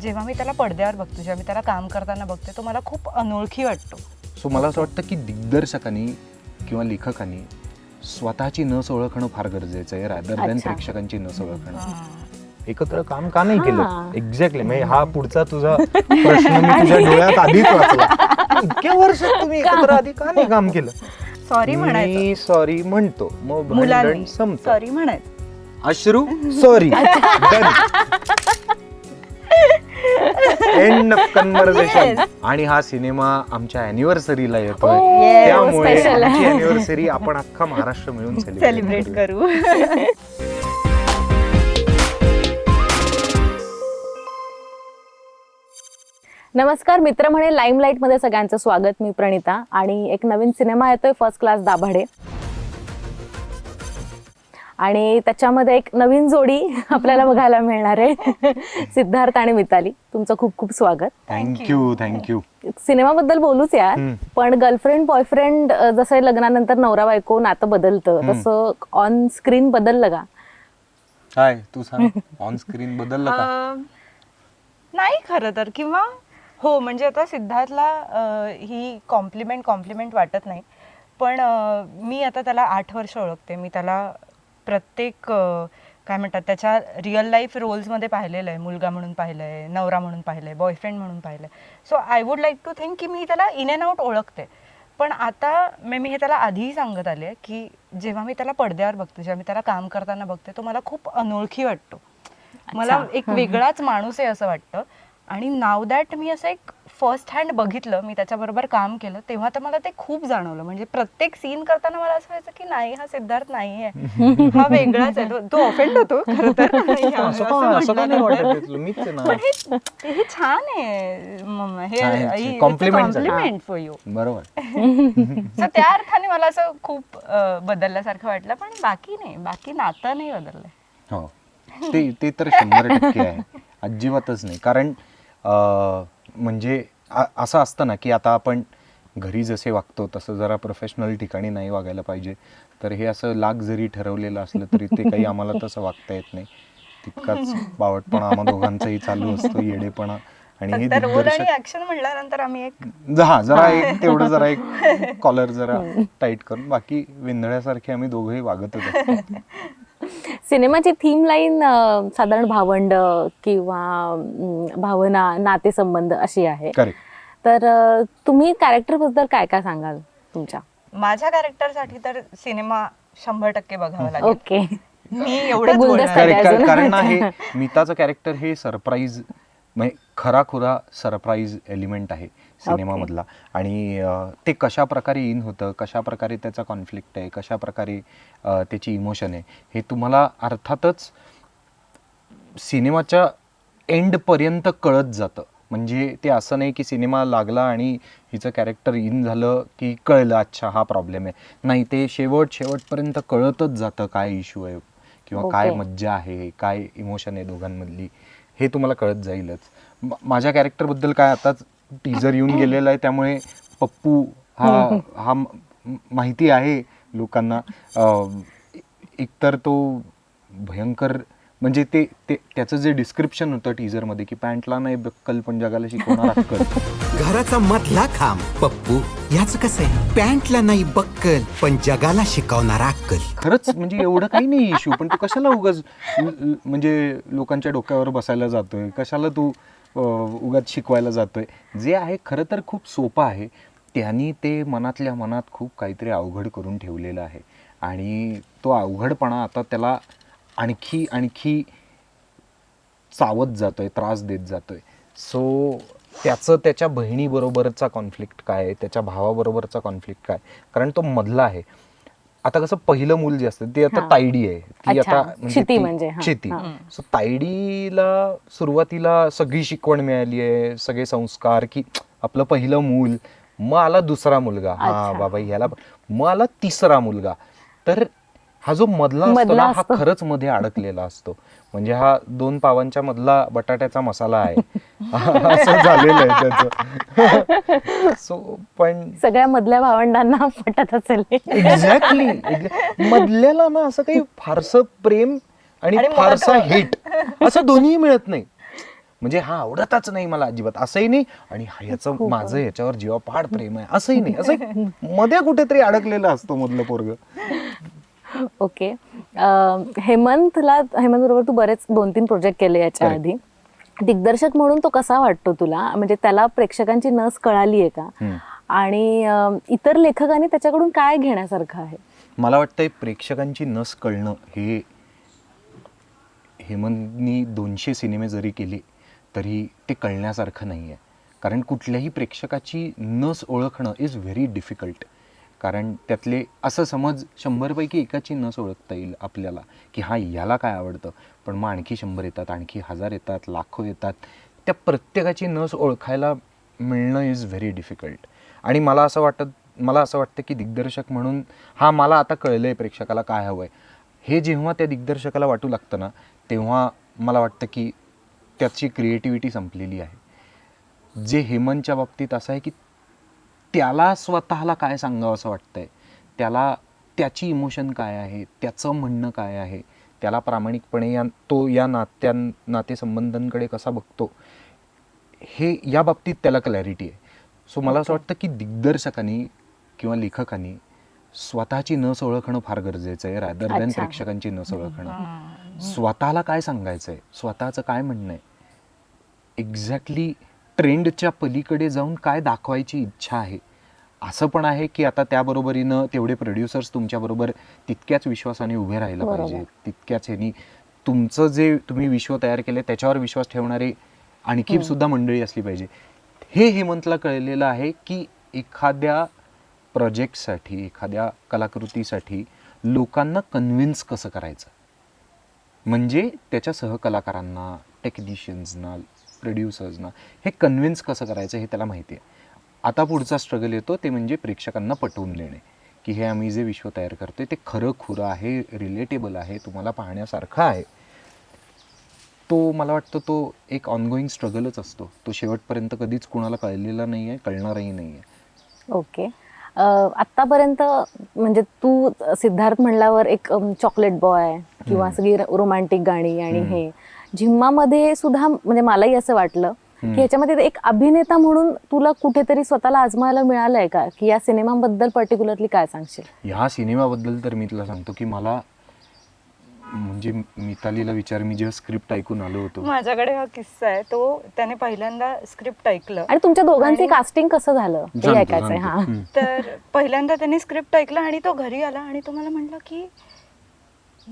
जेव्हा मी त्याला पडद्यावर बघते जेव्हा मी त्याला काम करताना बघते तो मला खूप अनोळखी वाटतो. सो मला असं वाटतं की दिग्दर्शकांनी किंवा लेखकांनी स्वतःची नस ओळखणं फार गरजेचं आहे रादर दॅन अच्छा. प्रेक्षकांची नस ओळखणं. एकत्र काम का नाही हा. केलं एक्झॅक्टली म्हणजे हा पुढचा तुझा प्रश्न मी तुझ्या डोळ्यात आधीच वाचला. इतक्या वर्षात तुम्ही एकत्र आधी का नाही काम केलं? सॉरी म्हणायचं. मी सॉरी म्हणतो. मग भांडण मुलांनी. संपतं. सॉरी म्हणायचं. अश्रू सॉरी एंड ऑफ कन्व्हर्सेशन आणि हा सिनेमा आमच्या अॅनिव्हर्सरीला येतोय. Oh, त्यामुळे. आमची अॅनिव्हर्सरी आपण अख्खा महाराष्ट्र मिळून सेलिब्रेट करू. नमस्कार मित्र म्हणे लाईमलाईटमध्ये सगळ्यांचं स्वागत मी प्रणिता. आणि एक नवीन सिनेमा येतोय फर्स्ट क्लास दाभाडे. आणि त्याच्यामध्ये एक नवीन जोडी आपल्याला बघायला मिळणार आहे. सिद्धार्थ आणि मिताली. तुमचं खूप खूप स्वागत. थँक्यू थँक्यू सिनेमाबद्दल बोलूच यार. पण गर्लफ्रेंड बॉयफ्रेंड जसं लग्नानंतर नवरा बायको नातं बदलतं. तसं ऑन स्क्रीन बदललं का? काय तू सांग. ऑन स्क्रीन बदललं का? अं, नाही खरं तर. किंवा हो म्हणजे आता सिद्धार्थला ही कॉम्प्लिमेंट कॉम्प्लिमेंट वाटत नाही. पण मी आता त्याला आठ वर्ष ओळखते. मी त्याला प्रत्येक काय म्हणतात त्याच्या रिअल लाईफ रोल्समध्ये पाहिलेलं आहे मुलगा म्हणून पाहिलं आहे नवरा म्हणून पाहिलं आहे बॉयफ्रेंड म्हणून पाहिलं आहे so I would like to think की मी त्याला इन अँड आउट ओळखते. पण आता मी मी हे त्याला आधीही सांगत आले की जेव्हा मी त्याला पडद्यावर बघते जेव्हा मी त्याला काम करताना बघते तो मला खूप अनोळखी वाटतो. मला. एक वेगळाच माणूस आहे असं वाटतं. आणि नाव दॅट मी असं एक फर्स्ट हँड बघितलं मी त्याच्याबरोबर काम केलं तेव्हा तर मला ते खूप जाणवलं. म्हणजे प्रत्येक सीन करताना मला असं व्हायचं की नाही हा सिद्धार्थ नाही आहे हा वेगळाच आहे. तो- ऑफेंड होतो खरं तर. हे छान आहे. हे. कॉम्प्लिमेंट फॉर यू बरोबर. सो त्या अर्थाने मला असं खूप बदलल्यासारखं वाटलं पण बाकी नाही. बाकी नातं नाही बदललंय. हो. ते ते तर शंभर टक्के आहे. अजिबातच नाही. कारण म्हणजे असं असतं ना की आता आपण घरी जसे वागतो तसं जरा प्रोफेशनल ठिकाणी नाही वागायला पाहिजे. तर हे असं लाग जरी ठरवलेलं असलं तरी ते काही आम्हाला तसं वागता येत नाही. तितकाच बावटपणा आम्हा दोघांचाही चालू असतो येडेपणा आणि हे ऍक्शन म्हटल्यानंतर आम्ही एक हा जरा एक तेवढं जरा एक कॉलर जरा टाईट करून बाकी विंधळ्यासारखे आम्ही दोघंही वागतच असतो. सिनेमाची थीम लाईन साधारण भावंड किंवा भावना नातेसंबंध अशी आहे. करेक्ट. तर तुम्ही कॅरेक्टरबद्दल काय काय सांगाल तुमच्या? माझ्या कॅरेक्टरसाठी तर सिनेमा शंभर टक्के बघावा लागेल. ओके. मी अजून? कारण हे मिताचं कॅरेक्टर हे सरप्राईज म्हणजे खरा खुरा सरप्राईज एलिमेंट आहे सिनेमामधला. आणि ते कशा प्रकारे इन होतं कशा प्रकारे त्याचा कॉन्फ्लिक्ट आहे कशा प्रकारे त्याची इमोशन आहे हे तुम्हाला अर्थातच सिनेमाच्या एंडपर्यंत कळत जातं. म्हणजे ते असं नाही की सिनेमा लागला आणि हिचं कॅरेक्टर इन झालं की कळलं अच्छा हा प्रॉब्लेम आहे. नाही ते शेवट शेवटपर्यंत कळतच जातं काय इश्यू आहे किंवा काय. मज्जा आहे काय इमोशन आहे दोघांमधली. हे तुम्हाला कळत जाईलच. म- माझ्या कॅरेक्टरबद्दल काय आताच टीजर येऊन गेलेला आहे त्यामुळे पप्पू हा हा म- माहिती आहे लोकांना. एकतर तो भयंकर म्हणजे ते ते त्याचं जे डिस्क्रिप्शन होतं टीजरमध्ये की पॅन्टला नाही बक्कल पण जगाला शिकवणार अक्कल घराचा मधला खांब पप्पू याच कसं आहे? पॅन्टला नाही बक्कल पण जगाला शिकवणारा अक्कल खरंच म्हणजे एवढं काही नाही इश्यू पण तू कशाला उगाच म्हणजे लोकांच्या डोक्यावर बसायला जातोय? कशाला तू उगाच शिकवायला जातोय? जे आहे खरं तर खूप सोपं आहे. त्यांनी ते मनातल्या मनात खूप काहीतरी अवघड करून ठेवलेलं आहे. आणि तो अवघडपणा आता त्याला आणखी आणखी चावत जातोय त्रास देत जातोय. सो त्याचं त्याच्या बहिणीबरोबरचा कॉन्फ्लिक्ट काय आहे? त्याच्या भावाबरोबरचा कॉन्फ्लिक्ट काय कारण तो मधला आहे. आता कसं पहिलं मूल जे असतं ते आता. तायडी आहे. ती. आता म्हणजे, हा. सो तायडीला सुरुवातीला सगळी शिकवण मिळाली आहे सगळे संस्कार की आपलं पहिलं मूल मग आला दुसरा मुलगा. हा. बाबा ह्याला मग आला तिसरा मुलगा. तर हा जो मधला असतो मधला ना हा. खरंच मध्ये अडकलेला असतो. म्हणजे हा दोन पावांच्या मधला बटाट्याचा मसाला आहे. असं झालेलं आहे त्याचं. सो पण सगळ्या मधल्या भावंडांना पटत असेल. एक्झॅक्टली मधल्याला ना असं काही फारसं प्रेम आणि फारसा. हिट असं दोन्ही मिळत नाही. म्हणजे हा आवडतच नाही मला अजिबात असंही नाही. आणि हा याचं खूप माझं याच्यावर जीवापाड प्रेम आहे असंही नाही. असं मध्ये कुठेतरी अडकलेलं असतं मधलं पोरग. ओके. हेमंतला हेमंत बरोबर तू बरेच दोन तीन प्रोजेक्ट केले याच्या. आधी. दिग्दर्शक म्हणून तो कसा वाटतो तुला? म्हणजे त्याला प्रेक्षकांची नस कळाली आहे का. आणि इतर लेखकांनी त्याच्याकडून काय घेण्यासारखं आहे? मला वाटतंय प्रेक्षकांची नस कळणं हे हेमंतनी दोनशे सिनेमे जरी केले तरी ते कळण्यासारखं नाही आहे कारण कुठल्याही प्रेक्षकाची नस ओळखणं इज व्हेरी डिफिकल्ट कारण त्यातले असं समज शंभरपैकी एकाची नस ओळखता येईल आपल्याला की हां याला काय आवडतं. पण मग आणखी शंभर येतात आणखी हजार येतात लाखो येतात. त्या प्रत्येकाची नस ओळखायला मिळणं इज व्हेरी डिफिकल्ट आणि मला असं वाटत मला असं वाटतं की दिग्दर्शक म्हणून हा मला आता कळलं आहे प्रेक्षकाला काय हवं आहे हे जेव्हा त्या दिग्दर्शकाला वाटू लागतं ना तेव्हा मला वाटतं की त्याची क्रिएटिव्हिटी संपलेली आहे. जे हेमंतच्या बाबतीत असं आहे की त्याला स्वतःला काय सांगावं असं वाटतंय? त्याला त्याची इमोशन काय आहे? त्याचं म्हणणं काय आहे? त्याला प्रामाणिकपणे या तो या नात्यां नातेसंबंधांकडे कसा बघतो? हे या बाबतीत त्याला क्लॅरिटी आहे. सो मला असं वाटतं की दिग्दर्शकांनी किंवा लेखकांनी स्वतःची नस ओळखणं फार गरजेचं आहे रादर दॅन. प्रेक्षकांची नस ओळखणं स्वतःला काय सांगायचं आहे स्वतःचं काय म्हणणं आहे? एक्झॅक्टली ट्रेंडच्या पलीकडे जाऊन काय दाखवायची इच्छा आहे? असं पण आहे की आता त्याबरोबरीनं तेवढे प्रोड्युसर्स तुमच्याबरोबर तितक्याच विश्वासाने उभे राहायला बरोबर. पाहिजे तितक्याच ह्यानी तुमचं जे तुम्ही विश्व तयार केले त्याच्यावर विश्वास ठेवणारे आणखी सुद्धा मंडळी असली पाहिजे. हे हेमंतला कळलेलं आहे की एखाद्या प्रोजेक्टसाठी एखाद्या कलाकृतीसाठी लोकांना कन्व्हिन्स कसं करायचं? म्हणजे त्याच्या सहकलाकारांना टेक्निशियन्सना प्रोड्युसर्सना हे कन्व्हिन्स कसं करायचं हे त्याला माहिती आहे. आता पुढचा स्ट्रगल येतो ते म्हणजे प्रेक्षकांना पटवून देणे. की हे आम्ही जे विश्व तयार करतोय ते खरं खुरं आहे रिलेटेबल आहे तुम्हाला पाहण्यासारखं आहे. तो मला वाटतं तो एक ऑनगोईंग स्ट्रगलच असतो. तो शेवटपर्यंत कधीच कुणाला कळलेला नाही आहे कळणारही नाही आहे ओके आत्तापर्यंत म्हणजे तू सिद्धार्थ म्हणल्यावर एक चॉकलेट बॉय किंवा सगळी रोमॅन्टिक गाणी आणि. हे. झिम्मामध्ये सुद्धा म्हणजे मलाही असं वाटलं की हम्म. ह्याच्यामध्ये एक अभिनेता म्हणून तुला कुठेतरी स्वतःला आजमायला मिळालंय का? की या सिनेमाबद्दल पर्टिक्युलरली काय सांगशील? ह्या सिनेमाबद्दल तर मी तुला सांगतो की मला म्हणजे मितालीला विचार मी जेव्हा स्क्रिप्ट ऐकून आलो होतो. माझ्याकडे हा किस्सा आहे. तो त्याने पहिल्यांदा स्क्रिप्ट ऐकलं. आणि तुमच्या दोघांचे कास्टिंग कसं झालं? ते सांगतो, ऐकायचंय. हा. तर पहिल्यांदा त्यांनी स्क्रिप्ट ऐकलं आणि तो घरी आला आणि तो मला म्हणला की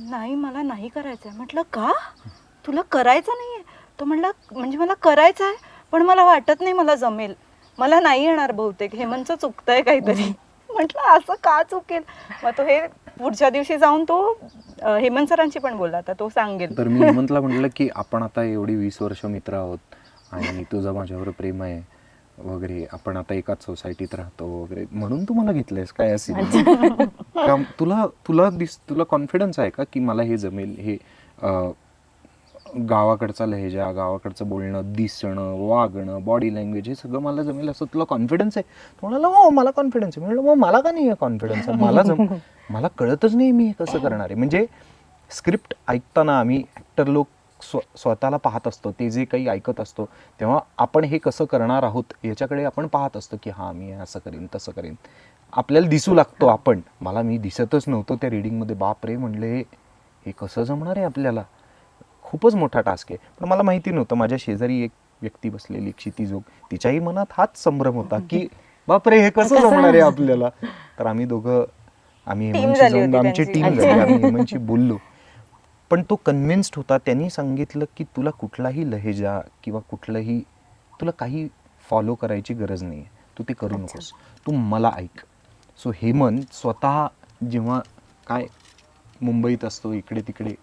नाही मला नाही करायचं आहे म्हटलं का? तुला करायचं नाही आहे तो म्हणला म्हणजे मला करायचं आहे पण मला वाटत नाही मला जमेल. मला नाही येणार बहुतेक. हेमंतचं चुकतंय काहीतरी. म्हटलं असं का चुकेल? मग तो हे पुढच्या दिवशी जाऊन तो अं, हेमंत सरांशी पण बोलला आता तो सांगेल. तर मी हेमंतला म्हटलं की आपण आता एवढी वीस वर्ष मित्र आहोत आणि तुझं माझ्यावर प्रेम आहे वगैरे आपण आता एकाच सोसायटीत राहतो वगैरे. म्हणून तू मला घेतलंयस काय असेल का तुला तुला दिस तुला कॉन्फिडन्स आहे का की मला हे जमेल? हे अं, गावाकडचा लहेजा गावाकडचं बोलणं दिसणं वागणं बॉडी लँग्वेज हे सगळं मला जमेल असं तुला कॉन्फिडन्स आहे? तो म्हणाला हो मला कॉन्फिडन्स आहे. म्हणलं मग मला का नाही आहे कॉन्फिडन्स मला जम मला कळतच नाही मी हे कसं करणार आहे. म्हणजे स्क्रिप्ट ऐकताना आम्ही ॲक्टर लोक स्व स्वतःला पाहत असतो. ते जे काही ऐकत असतो तेव्हा आपण हे कसं करणार आहोत याच्याकडे आपण पाहत असतो की हां मी असं करीन तसं करीन. आपल्याला दिसू लागतो आपण. मला मी दिसतच नव्हतो त्या रिडिंगमध्ये बाप रे म्हणले हे कसं जमणार आहे आपल्याला? खूपच मोठा टास्क आहे. पण मला माहिती नव्हतं माझ्या शेजारी एक व्यक्ती बसलेली क्षितिजोग. तिच्याही मनात हाच संभ्रम होता की बापरे हे कसं जमणार आहे आपल्याला? तर आम्ही दोघं आम्ही हेमंतशी जाऊन आमची. टीम झाली. आम्ही हेमंतशी बोललो. पण तो कन्व्हिन्स्ड होता त्यांनी सांगितलं की तुला कुठलाही लहेजा किंवा कुठलंही तुला काही फॉलो करायची गरज नाही तू ते करू नकोस. तू मला ऐक. सो हेमंत स्वतः जेव्हा काय मुंबईत असतो इकडे तिकडे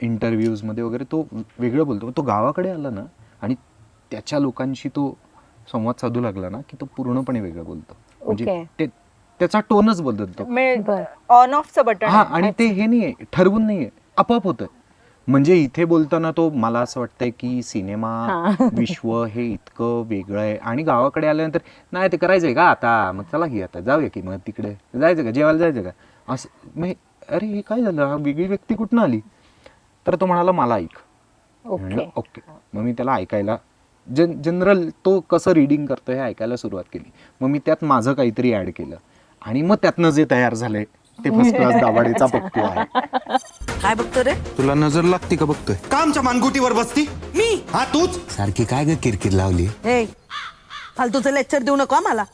इंटरव्ह्यूजमध्ये वगैरे तो वेगळं बोलतो. तो गावाकडे आला ना आणि त्याच्या लोकांशी तो संवाद साधू लागला ना की तो पूर्णपणे वेगळं बोलतो. म्हणजे. ते त्याचा टोनच बदलतो. ऑन ऑफचं बटन हा आणि ते हे नाहीये ठरवून नाहीये आपोआप होतं. म्हणजे इथे बोलताना तो मला असं वाटतंय की सिनेमा हा. विश्व हे इतकं वेगळं आहे. आणि गावाकडे आल्यानंतर नाही ते करायचंय का आता? मग चला की आता जाऊया की मग तिकडे. जायचं का? जेवायला जायचं का? असं मग अरे हे काय झालं? हा वेगळी व्यक्ती कुठनं आली? तर तो म्हणाला मला ऐक. ओके म्हणलं ओके. मग मी त्याला ऐकायला जन जनरल तो कसं रिडिंग करतो हे ऐकायला सुरुवात केली. मग मी त्यात माझं काहीतरी ऍड केलं. आणि मग त्यातनं जे तयार झालंय ते फर्स्ट क्लास दाबाडीचा पप्पू आहे. काय बघतो रे? तुला नजर लागते का बघतोय? का आमच्या मानगुटीवर बसती? मी? हा तूच? सारखी काय ग किरकिर लावली? हे फालतूचं लेक्चर देऊ नको मला.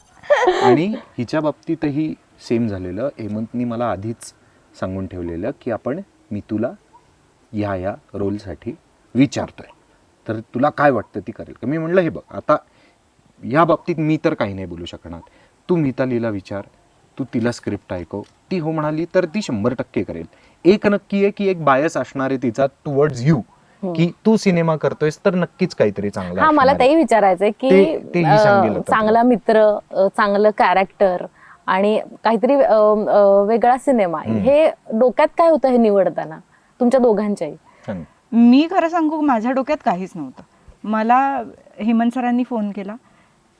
आणि हिच्या बाबतीतही सेम झालेलं. हेमंतनी मला आधीच सांगून ठेवलेलं की आपण मी तुला या या रोलसाठी विचारतोय. तर तुला काय वाटतं ती करेल? का मी म्हणलं हे बघ आता या बाबतीत मी तर काही नाही बोलू शकणार. तू मितालीला विचार तू तिला स्क्रिप्ट ऐकव. ती हो म्हणाली तर ती शंभर टक्के करेल. एक नक्की आहे की एक बायस असणार आहे तिचा टुवर्ड्स यू की तू सिनेमा करतोयस तर नक्कीच काहीतरी चांगलं हा मला आहे. तेही विचारायचंय की चांगला मित्र चांगलं कॅरेक्टर आणि काहीतरी वेगळा सिनेमा हे डोक्यात काय होतं हे निवडताना? तुमच्या दोघांच्याही. मी खरं सांगू माझ्या डोक्यात काहीच नव्हतं. मला हेमंत सरांनी फोन केला.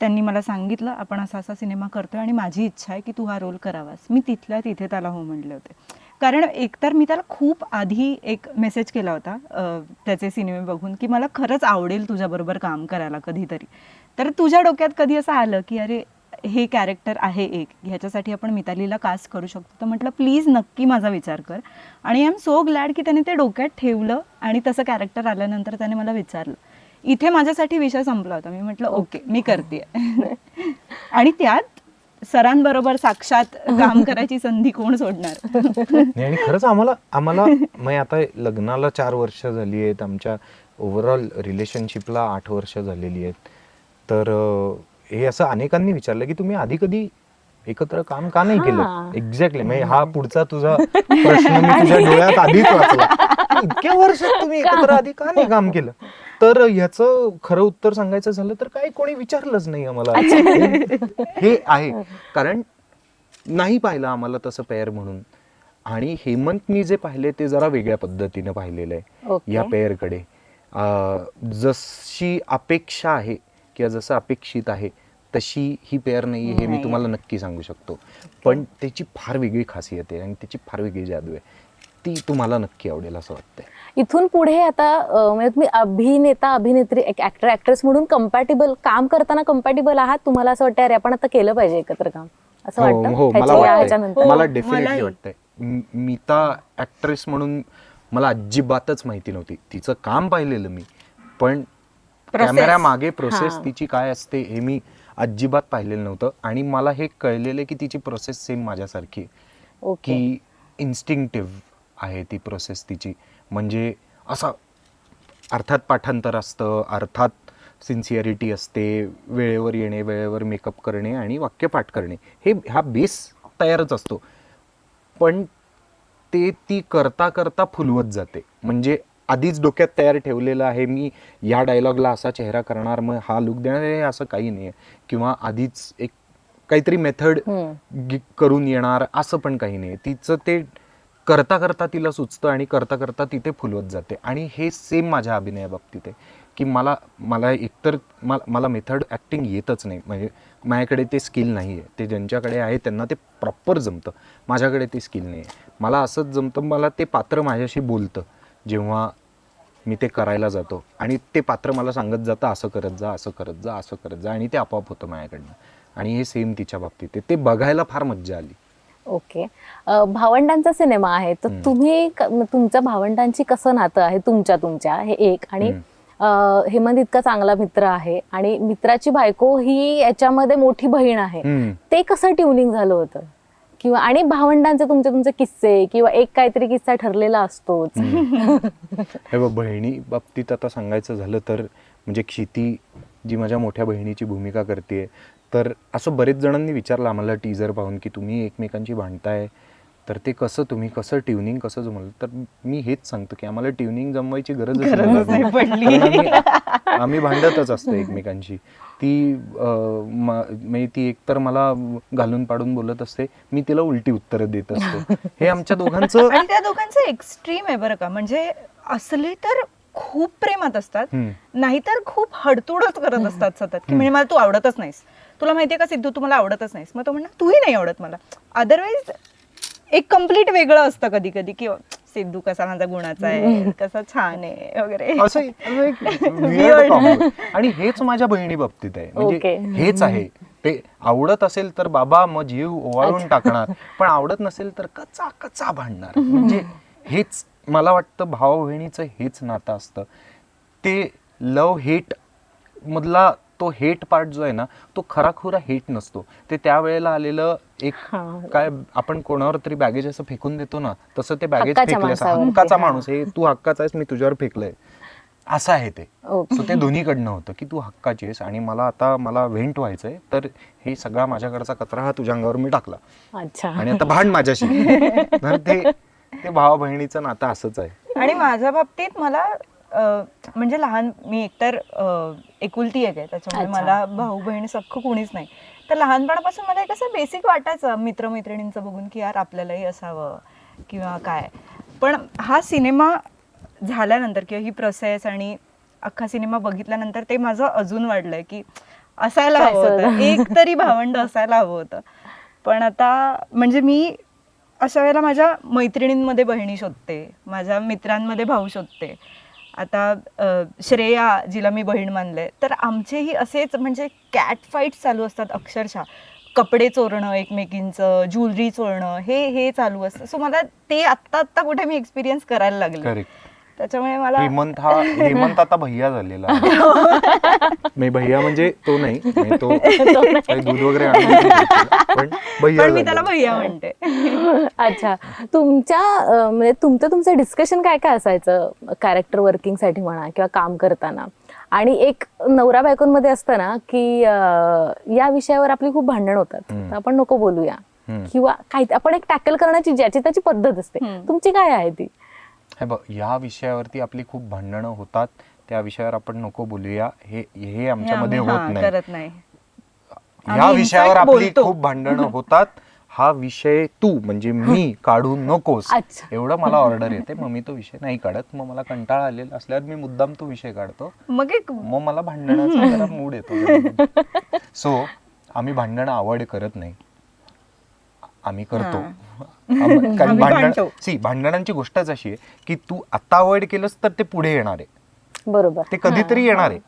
त्यांनी मला सांगितलं आपण असा असा सिनेमा करतोय आणि माझी इच्छा आहे की तू हा रोल करावास. मी तिथल्या तिथे त्याला हो म्हणले होते. कारण एकतर मी त्याला खूप आधी एक मेसेज केला होता अं, त्याचे सिनेमे बघून की मला खरंच आवडेल तुझ्याबरोबर काम करायला कधीतरी. तर तुझ्या डोक्यात कधी असं आलं की अरे हे कॅरेक्टर आहे एक. ह्याच्यासाठी आपण मितालीला कास्ट करू शकतो. तर म्हटलं प्लीज नक्की माझा विचार कर. आणि आय एम सो ग्लॅड की त्याने ते डोक्यात ठेवलं आणि तसं कॅरेक्टर आल्यानंतर त्याने मला विचारलं. इथे माझ्यासाठी विषय संपला होता. मी म्हटलं ओके मी करते. आणि त्यात सरांबरोबर साक्षात काम करायची संधी कोण सोडणार? नाही, आणि खरंच आम्हाला आम्हाला मग आता लग्नाला चार वर्ष झाली आहेत. आमच्या ओव्हरऑल रिलेशनशिपला आठ वर्ष झालेली आहेत. तर अं, हे असं अनेकांनी विचारलं की तुम्ही आधी कधी एकत्र काम का नाही हा. केलं एक्झॅक्टली म्हणजे हा पुढचा तुझा प्रश्न मी तुझ्या डोळ्यात आधीच वाचला. इतक्या वर्षात तुम्ही एकत्र आधी का नाही काम केलं? तर ह्याचं खरं उत्तर सांगायचं झालं तर काही कोणी विचारलंच नाही आम्हाला. हे आहे. कारण नाही पाहिलं आम्हाला तसं पेअर म्हणून. आणि हेमंतनी जे पाहिले ते जरा वेगळ्या पद्धतीनं पाहिलेलं आहे. या पेअरकडे जशी अपेक्षा आहे किंवा जसं अपेक्षित आहे तशी ही पेअर नाही हे मी. तुम्हाला नक्की सांगू शकतो. पण त्याची फार वेगळी खासियत आहे आणि त्याची फार वेगळी जादू आहे. ती तुम्हाला नक्की आवडेल असं वाटतंय. इथून पुढे आता म्हणजे तुम्ही अभिनेता अभिनेत्री एक ऍक्टर ऍक्ट्रेस म्हणून कम्पॅटेबल काम करताना कम्पॅटेबल आहात? तुम्हाला असं वाटतं अरे आपण आता केलं पाहिजे एकत्र काम. असं हो वाटतं? हो मला मला डेफिनेटली. वाटतंय. म- मीता ऍक्ट्रेस म्हणून मला अजिबातच माहिती नव्हती. तिचं काम पाहिलेलं मी. पण. कॅमेरा मागे प्रोसेस. तिची काय असते हे मी अजिबात पाहिलेलं नव्हतं. आणि मला हे कळलेलं की तिची प्रोसेस सेम माझ्यासारखी की इन्स्टिंक्टिव्ह आहे ती प्रोसेस तिची. म्हणजे असं अर्थात पाठांतर असतं अर्थात सिन्सिअरिटी असते वेळेवर येणे वेळेवर मेकअप करणे आणि वाक्यपाठ करणे. हे हा बेस तयारच असतो. पण ते ती करता करता फुलवत जाते. म्हणजे आधीच डोक्यात तयार ठेवलेलं आहे मी या डायलॉगला असा चेहरा करणार मग हा लुक देणार असं काही नाही आहे किंवा आधीच एक काहीतरी मेथड. करून येणार असं पण काही नाही तिचं ते करता करता तिला सुचतं आणि करता करता तिथे फुलवत जाते. आणि हे सेम माझ्या अभिनयाबाबतीत आहे की मला मला एकतर मला मला मेथड ॲक्टिंग येतच नाही. म्हणजे माझ्याकडे ते स्किल नाही आहे ते ज्यांच्याकडे आहे त्यांना ते प्रॉपर जमतं. माझ्याकडे ते स्किल नाही आहे मला असंच जमतं मला ते पात्र माझ्याशी बोलतं. जेव्हा मी ते करायला जातो आणि ते पात्र मला सांगत जातं असं करत जा असं करत जा असं करत जा आणि ते आपोआप होतं माझ्याकडनं. आणि हे सेम तिच्या बाबतीत. ते बघायला फार मज्जा आली. ओके. भावंडांचा सिनेमा आहे. तर. तुम्ही तुमच्या भावंडांची कसं नातं आहे? तुमच्या तुमच्या. हे एक. आणि हेमंत इतका चांगला मित्र आहे. आणि मित्राची बायको ही याच्यामध्ये मोठी बहीण आहे. ते कसं ट्युनिंग झालं होतं? किंवा आणि भावंडांचे तुमचे तुमचे किस्से किंवा एक काहीतरी किस्सा ठरलेला असतोच. हे बघ बहिणी बाबतीत आता सांगायचं झालं तर म्हणजे क्षिती जी माझ्या मोठ्या बहिणीची भूमिका करते तर असं बरेच जणांनी विचारलं आम्हाला टीजर पाहून की तुम्ही एकमेकांची भांडताय तर ते कसं तुम्ही कसं ट्युनिंग कसं जमलं तर मी हेच सांगतो की आम्हाला ट्युनिंग जमवायची आम्ही आम्ही भांडतच असतो एकमेकांशी. ती म्हणजे ती एकतर मला घालून पाडून बोलत असते मी तिला उलटी उत्तरं देत असतो. हे आमच्या दोघांचं आणि त्या दोघांचं एक्स्ट्रीम आहे बरं का. म्हणजे असले तर खूप प्रेमात असतात. नाहीतर खूप हडतुडच करत असतात सतत की म्हणजे मला तू आवडतच नाहीस. तुला माहितीये का सिद्धू तू मला आवडतच नाहीस. मग तो म्हणणार तूही नाही आवडत मला. अदरवाईज एक कंप्लीट वेगळं असतं कधी कधी की सिद्धू कसा माझा गुणाचा आहे कसा छान आहे वगैरे. असं असं एक weird combo. आणि हेच माझ्या बहिणी बाबतीत आहे. म्हणजे Okay. हेच आहे. ते आवडत असेल तर बाबा मग जीव ओवाळून टाकणार. पण आवडत नसेल तर कचा कचा भांडणार. म्हणजे हेच मला वाटतं भावा बहिणीचं हेच नातं असतं. ते लव हेट मधला तो हेट पार्ट जो आहे ना तो खराखुरा हेट नसतो. ते त्यावेळेला आलेलं एक हा. काय आपण कोणावर तरी बॅगेज असं फेकून देतो ना तसं ते बॅगेज फेकलं हक्काचा हा. माणूस आहे तू हक्काचा आहेस मी तुझ्यावर फेकलंय. असं आहे ते. सो ते दोन्हीकडनं होतं की तू हक्काची आहेस आणि मला आता मला व्हेंट व्हायचंय तर हे सगळा माझ्याकडचा कचरा हा तुझ्या अंगावर मी टाकला. अच्छा. आणि आता भांड माझ्याशी. तर ते ते भावा बहिणीचं नातं असंच आहे. आणि माझ्या बाबतीत मला म्हणजे लहान मी एकतर एकुलती एक आहे त्याच्यामुळे अच्छा. मला भाऊ बहीण सख्ख कोणीच नाही. तर लहानपणापासून मला एक असं बेसिक वाटायचं मित्रमैत्रिणींचं बघून की यार आपल्यालाही असावं किंवा काय. पण हा सिनेमा झाल्यानंतर किंवा ही प्रोसेस आणि अख्खा सिनेमा बघितल्यानंतर ते माझं अजून वाढलंय की असायला हवं होतं. एक तरी भावंड असायला हवं होतं. पण आता म्हणजे मी अशा वेळेला माझ्या मैत्रिणींमध्ये बहिणी शोधते माझ्या मित्रांमध्ये भाऊ शोधते. आता श्रेया जिला मी बहीण मानले तर आमचेही असेच म्हणजे कॅट फाईट्स चालू असतात अक्षरशः. कपडे चोरणं एकमेकींचं ज्वेलरी चोरणं हे हे चालू असतं. सो मला ते आत्ता आत्ता कुठे मी एक्सपिरियन्स करायला लागले. त्याच्यामुळे मला हेमंत हा हेमंत आता भैया झालेला आहे. मी भैया म्हणजे तो नाही म्हणजे तो काही दूध वगैरे आणून देतो त्याला. पण भैया पण मी त्याला. भैया म्हणते अच्छा तुमच्या अं, म्हणजे तुमचं तुमचं डिस्कशन काय काय असायचं कॅरेक्टर वर्किंगसाठी म्हणा किंवा काम करताना आणि एक नवरा बायकोंमध्ये असतं ना की अं, या विषयावर आपली खूप भांडण होतात हम्म. तर आपण नको बोलूया हम्म. किंवा काही आपण एक टॅकल करण्याची ज्याची त्याची पद्धत असते हम्म. तुमची काय आहे ती हे बघ या विषयावरती आपली खूप भांडणं होतात त्या विषयावर आपण नको बोलूया. हे हे आमच्यामध्ये होत नाही. करत नाही. या आम्ही in विषयावर आपली. खूप भांडणं होतात. हा विषय तू म्हणजे मी काढू नकोस. एवढं मला ऑर्डर येते. मग मी तो विषय नाही काढत. मग मला कंटाळा आलेला असल्यावर मी मुद्दाम तो विषय काढतो. मग एक मग मला भांडणाचा मूड येतो सो आम्ही भांडणं आवड करत नाही. आम्ही करतो. कारण भांडण. सी भांडणांची गोष्टच अशी आहे की तू आता अवॉइड केलंस तर ते पुढे येणार आहे. बरोबर. ते कधीतरी येणार आहे.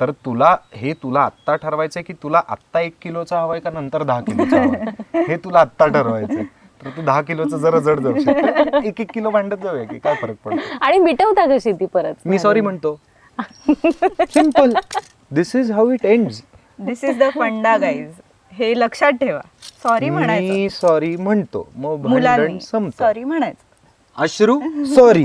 तर तुला हे तुला आत्ता ठरवायचंय की तुला आत्ता एक किलोचा हवाय का नंतर दहा किलोचा हवाय? हे तुला आत्ता ठरवायचंय. तर तू दहा किलोचं जरा जड जाऊ शकतो. एक एक किलो भांडत जाऊया की काय फरक पडतो? आणि मिटवता कशी ती परत? मी सॉरी म्हणतो. Simple this is how it and this is the funda guys हे लक्षात ठेवा. सॉरी म्हणायचं. मी सॉरी म्हणतो. मग भांडण मुलांनी संपत. सॉरी म्हणायचं. अश्रू? Sorry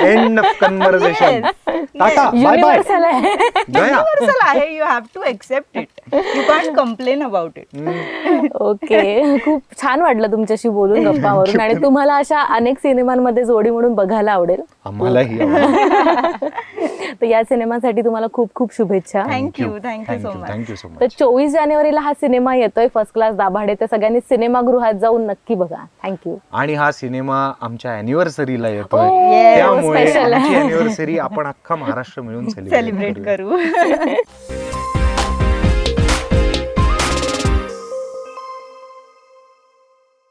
end of conversation tata bye bye universal आहे. गया युनिव्हर्सल आहे. You have to accept it you can complain about it okay खूप छान वाटलं तुमच्याशी बोलून गप्पावरून. आणि तुम्हाला अशा अनेक सिनेमांमध्ये जोडी म्हणून बघायला आवडेल. आम्हालाही. तर या सिनेमासाठी तुम्हाला खूप खूप शुभेच्छा. Thank you thank you so much thank you so तर मच चोवीस जानेवारीला हा सिनेमा येतोय. First class Dabhade. तर सगळ्यांनी सिनेमागृहात जाऊन नक्की बघा. थँक्यू आणि हा सिनेमा आमच्या अॅनिव्हर्सरीला येतोय. Oh, त्यामुळे. आमची आपण अख्खा महाराष्ट्र मिळून सेलिब्रेट करू.